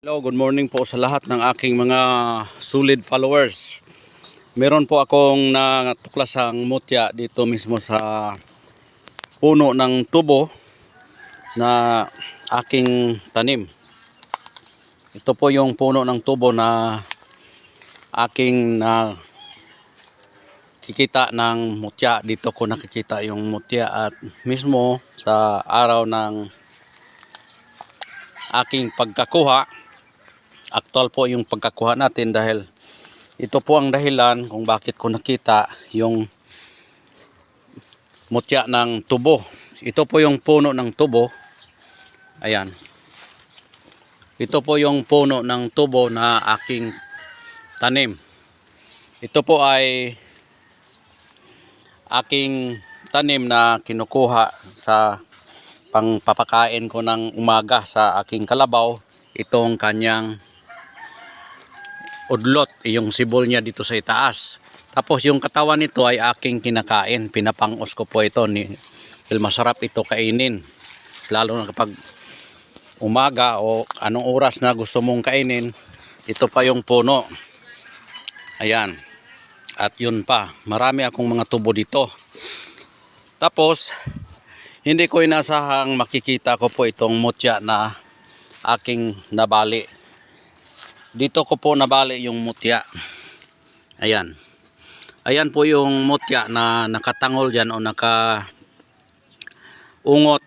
Hello, good morning po sa lahat ng aking mga solid followers. Meron po akong natuklasang mutya dito mismo sa puno ng tubo na aking tanim. Ito po yung puno ng tubo na aking na kikita ng mutya. Dito ko nakikita yung mutya at mismo sa araw ng aking pagkakuha actual po yung pagkakuha natin dahil ito po ang dahilan kung bakit ko nakita yung mutya ng tubo. Ito po yung puno ng tubo. Ayan. Ito po yung puno ng tubo na aking tanim. Ito po ay aking tanim na kinukuha sa pangpapakain ko ng umaga sa aking kalabaw. Itong kanyang udlot, yung sibol niya dito sa itaas. Tapos yung katawan nito ay aking kinakain. Pinapangos ko po ito. Ni, masarap ito kainin. Lalo na kapag umaga o anong oras na gusto mong kainin, ito pa yung puno. Ayan. At yun pa, marami akong mga tubo dito. Tapos, hindi ko inasahang makikita ko po itong mutya na aking nabali dito ko po nabali yung mutya. Ayan. Ayan po yung mutya na nakatangol dyan o naka ungot.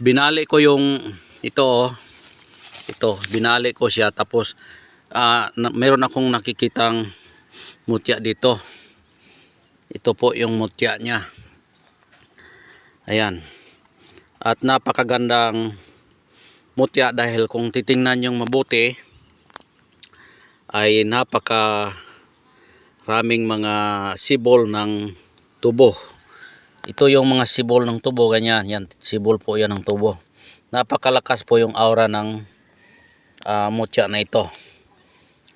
Binali ko yung ito oh. Ito, binali ko siya tapos ah, na, meron akong nakikitang mutya dito. Ito po yung mutya niya. Ayan. At napakagandang mutya dahil kung titingnan yung mabuti ay napaka raming mga sibol ng tubo. Ito yung mga sibol ng tubo ganyan, yan sibol po yan ng tubo. Napakalakas po yung aura ng ah, mutya na ito.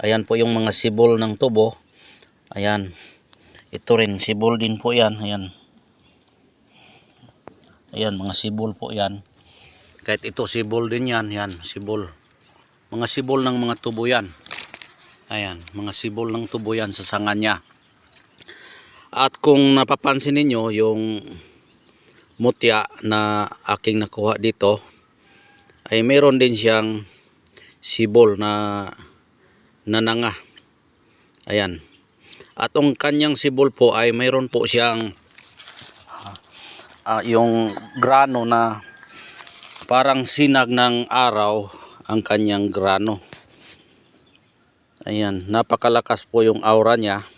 Ayan po yung mga sibol ng tubo. Ayan. Ito rin sibol din po yan. Ayan. Ayan mga sibol po yan. Kahit ito sibol din yan, yan, sibol. Mga sibol ng mga tubo yan. Ayan, mga sibol ng tubo yan sa sanga niya. At kung napapansin ninyo, yung mutya na aking nakuha dito, ay meron din siyang sibol na nananga. Ayan. At ang kanyang sibol po ay mayroon po siyang ah, yung grano na parang sinag ng araw ang kanyang grano. Ayan, napakalakas po yung aura niya.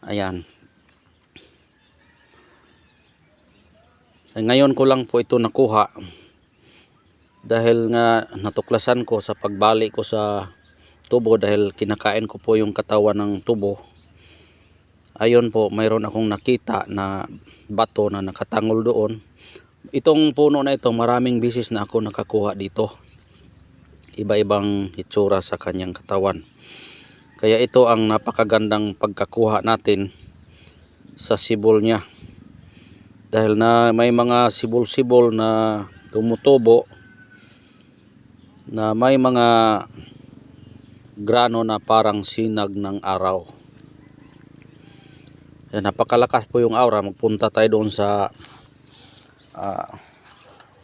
Ayan. Eh, Ngayon ko lang po ito nakuha dahil nga natuklasan ko sa pagbali ko sa tubo dahil kinakain ko po yung katawan ng tubo. Ayun po, mayroon akong nakita na bato na nakatangol doon itong puno na ito maraming bisis na ako nakakuha dito. Iba-ibang hitsura sa kanyang katawan. Kaya ito ang napakagandang pagkakuha natin sa sibol niya. Dahil na may mga sibol-sibol na tumutubo na may mga grano na parang sinag ng araw. Yan, napakalakas po yung aura. Magpunta tayo doon sa ah,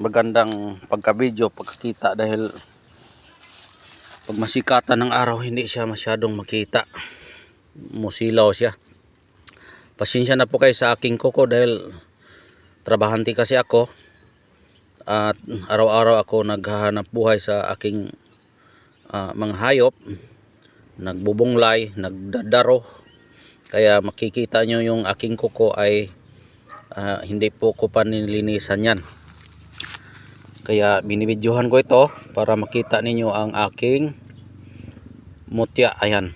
magandang pagka-video, pagkakita dahil pag masikatan ng araw hindi siya masyadong makita. Musilaw siya. Pasensya na po kayo sa aking kuko dahil trabahante kasi ako at araw-araw ako naghahanap buhay sa aking ah, mga hayop nagbubunglay, nagdadaro kaya makikita nyo yung aking kuko ay Ah, hindi po ko pa nilinisan yan. Kaya binibidyohan ko ito para makita ninyo ang aking mutya. Ayan.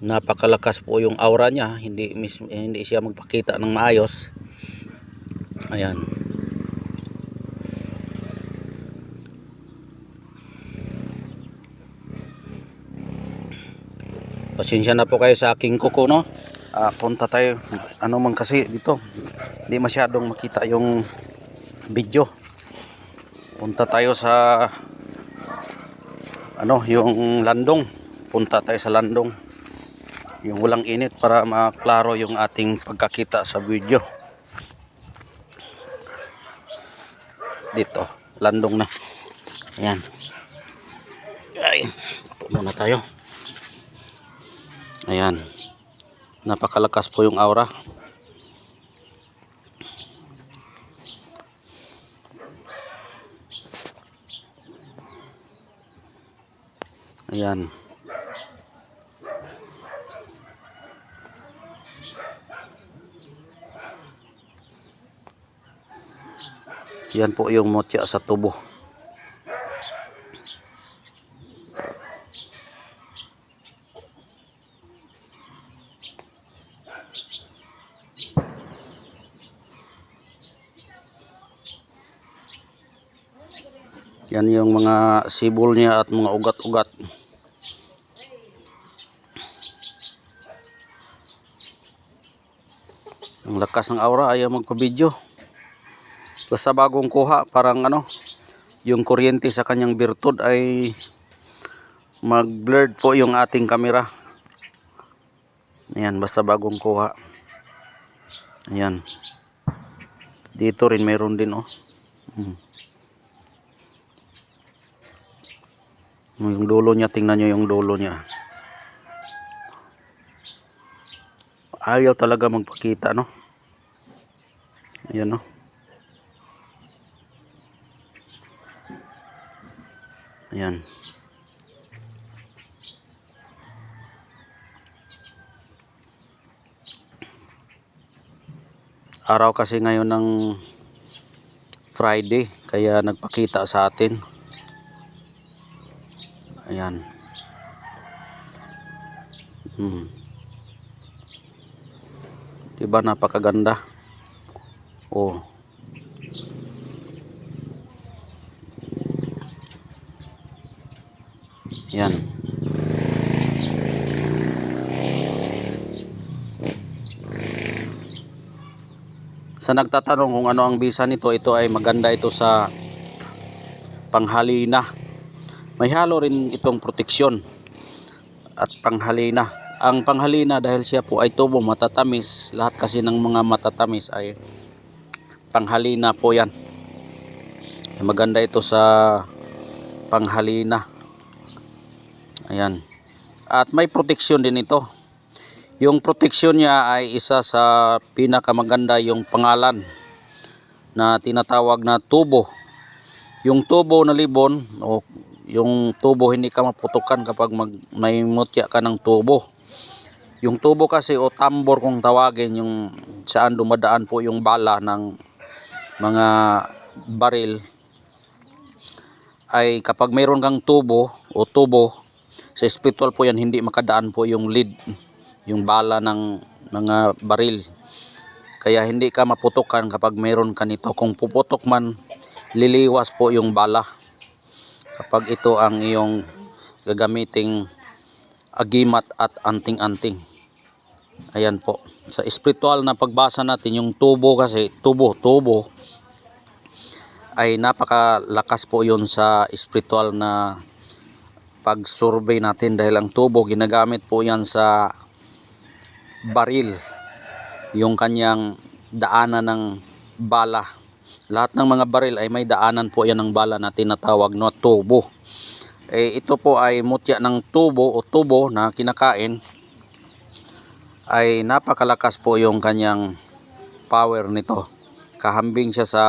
Napakalakas po yung aura niya. Hindi, hindi siya magpakita ng maayos. Ayan. Pasensya na po kayo sa aking kuko no ah, punta tayo ano man kasi dito hindi masyadong makita yung video Punta tayo sa ano, yung landong. Punta tayo sa landong. Yung walang init para maklaro yung ating pagkakita sa video. Dito, landong na. Ayan. Ay, upo muna tayo. Ayan. Napakalakas po yung aura. Ayan. Yan po yung motya sa tubo. Yan yung mga sibol niya at mga ugat-ugat. Ang lakas ng aura ayaw magpa-video. Basta bagong kuha, parang ano, yung kuryente sa kanyang birtud ay mag-blurred po yung ating kamera. Ayan, basta bagong kuha. Ayan. Dito rin mayroon din oh. Hmm. Yung dulo niya, tingnan nyo yung dulo niya. Ayaw talaga magpakita, no? Ayan, no? Ayan. Araw kasi ngayon ng Friday, kaya nagpakita sa atin. Ayan. Hmm. Diba napakaganda? Oh. Yan. Sa nagtatanong kung ano ang bisa nito, ito ay maganda ito sa panghalina. May halo rin itong proteksyon at panghalina. Ang panghalina dahil siya po ay tubo matatamis, lahat kasi ng mga matatamis ay panghalina po yan. Maganda ito sa panghalina. Ayan. At may proteksyon din ito. Yung proteksyon niya ay isa sa pinakamaganda yung pangalan na tinatawag na tubo. Yung tubo na libon o yung tubo hindi ka maputukan kapag mag, may mutya ka ng tubo. Yung tubo kasi o tambor kung tawagin yung saan dumadaan po yung bala ng mga baril ay kapag mayroon kang tubo o tubo sa spiritual po yan hindi makadaan po yung lead yung bala ng mga baril. Kaya hindi ka maputukan kapag mayroon ka nito. Kung puputok man liliwas po yung bala kapag ito ang iyong gagamiting agimat at anting-anting. Ayan po. Sa spiritual na pagbasa natin yung tubo kasi tubo tubo ay napakalakas po yun sa spiritual na pag-survey natin. Dahil ang tubo ginagamit po yan sa baril. Yung kanyang daanan ng bala lahat ng mga baril ay may daanan po yan ng bala na tinatawag na tubo. Eh, ito po ay mutya ng tubo o tubo na kinakain. Ay napakalakas po yung kanyang power nito. Kahambing siya sa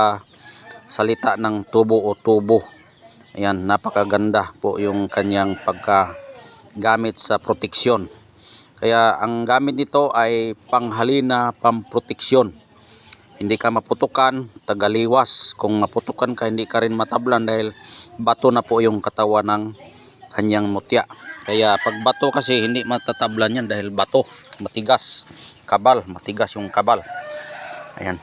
salita ng tubo o tubo. Ayan napakaganda po yung kanyang pagkagamit sa proteksyon. Kaya ang gamit nito ay panghalina pamproteksyon hindi ka maputukan tagaliwas. Kung maputukan ka hindi ka rin matablan dahil bato na po yung katawan ng kanyang mutya. Kaya pag bato kasi hindi matatablan yan dahil bato. Matigas. Kabal. Matigas yung kabal. Ayan.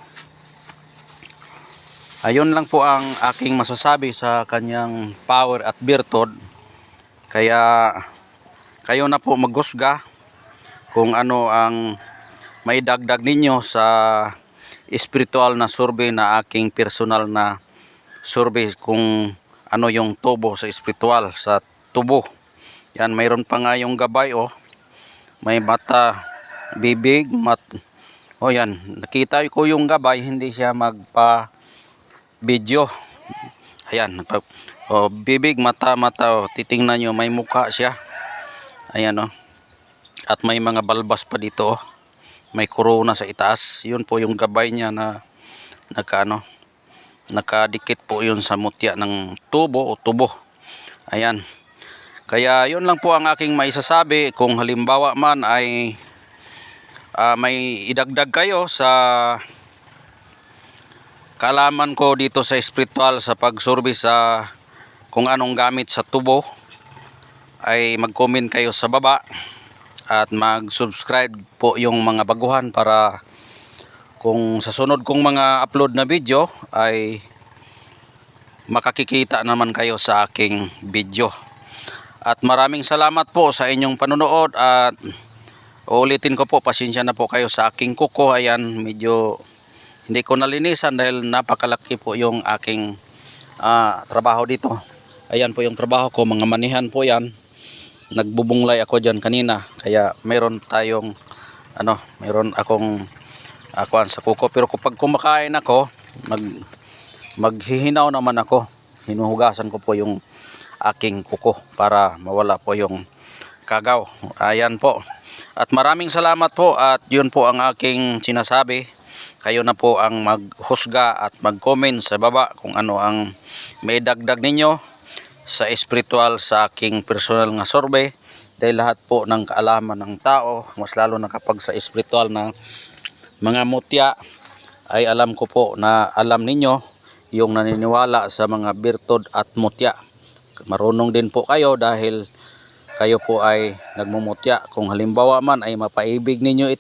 Ayun lang po ang aking masasabi sa kanyang power at virtud kaya kayo na po maghusga kung ano ang maidagdag ninyo sa spiritual na survey na aking personal na survey kung ano yung tubo sa espiritual sa tubo. Yan, mayroon pa nga yung gabay oh. May mata, bibig, mat Oh yan, nakita ko yung gabay, hindi siya magpa video. Ayan, oh, bibig, mata, mata, oh, titingnan nyo, may mukha siya. Ayan oh. At may mga balbas pa dito oh. May corona sa itaas. Yun po yung gabay niya na naka ano, nakadikit po yun sa mutya ng tubo o tubo. Ayan. Kaya yun lang po ang aking maisasabi kung halimbawa man ay ah, may idagdag kayo sa kaalaman ko dito sa spiritual sa pagsurvey sa kung anong gamit sa tubo ay mag-comment kayo sa baba at mag-subscribe po yung mga baguhan para kung sa sunod kong mga upload na video ay makakikita naman kayo sa aking video. At maraming salamat po sa inyong panonood at uulitin ko po, pasensya na po kayo sa aking kuko. Ayan, medyo hindi ko nalinisan dahil napakalaki po yung aking ah, trabaho dito. Ayan po yung trabaho ko, mga manihan po yan. Nagbubunglay ako dyan kanina. Kaya meron tayong, ano, meron akong akuan sa kuko. Pero kapag kumakain ako, mag, maghihinaw naman ako. Hinuhugasan ko po yung aking kuko para mawala po yung kagaw. Ayan po. At maraming salamat po at yun po ang aking sinasabi. Kayo na po ang maghusga at mag-comment sa baba kung ano ang may dagdag ninyo sa espiritual sa aking personal nga survey. Dahil lahat po ng kaalaman ng tao, mas lalo na kapag sa espiritual na mga mutya ay alam ko po na alam ninyo yung naniniwala sa mga birtod at mutya. Marunong din po kayo dahil kayo po ay nagmumutya. Kung halimbawa man ay mapaibig ninyo ito